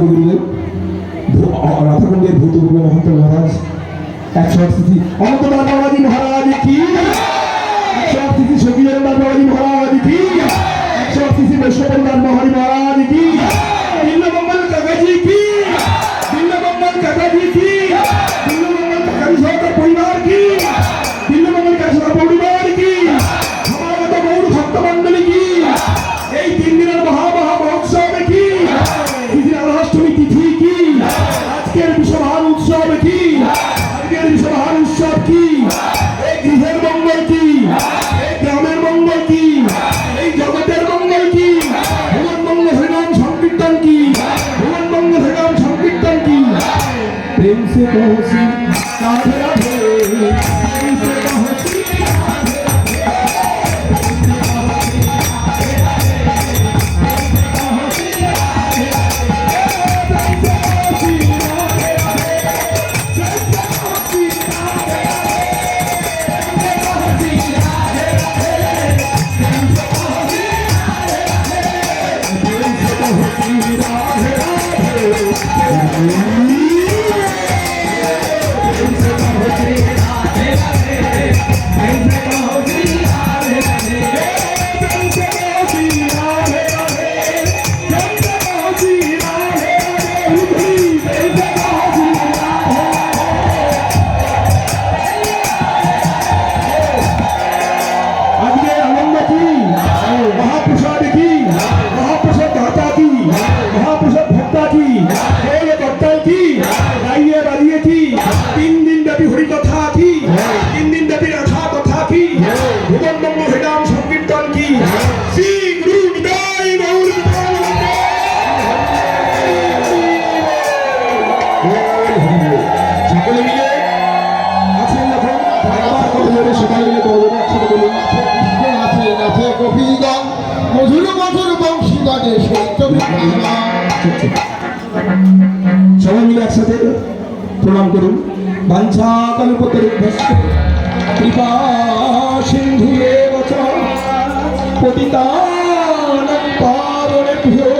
বিক্রি রাধাকুণ্ডের ভূত গুরু মহান্ত মহারাজ, একশো আটস্থিতি অনন্তদার বাবাজি মহারাজ কি? একশো আটস্থিতি সতীজনদার বাবাজি মহারাজ একশো আটস্থিতি বৈষ্ণবদার মহারি মহারাজ কি? ser bonzinho ಮಹಾಪುಷಾರಿ সবাই মিলে একসাথে প্রণাম করুন। বাঞ্ছা কল্পতরিভ্যস্ত কৃপা সিন্ধু পতিতান পাবনেভ্যো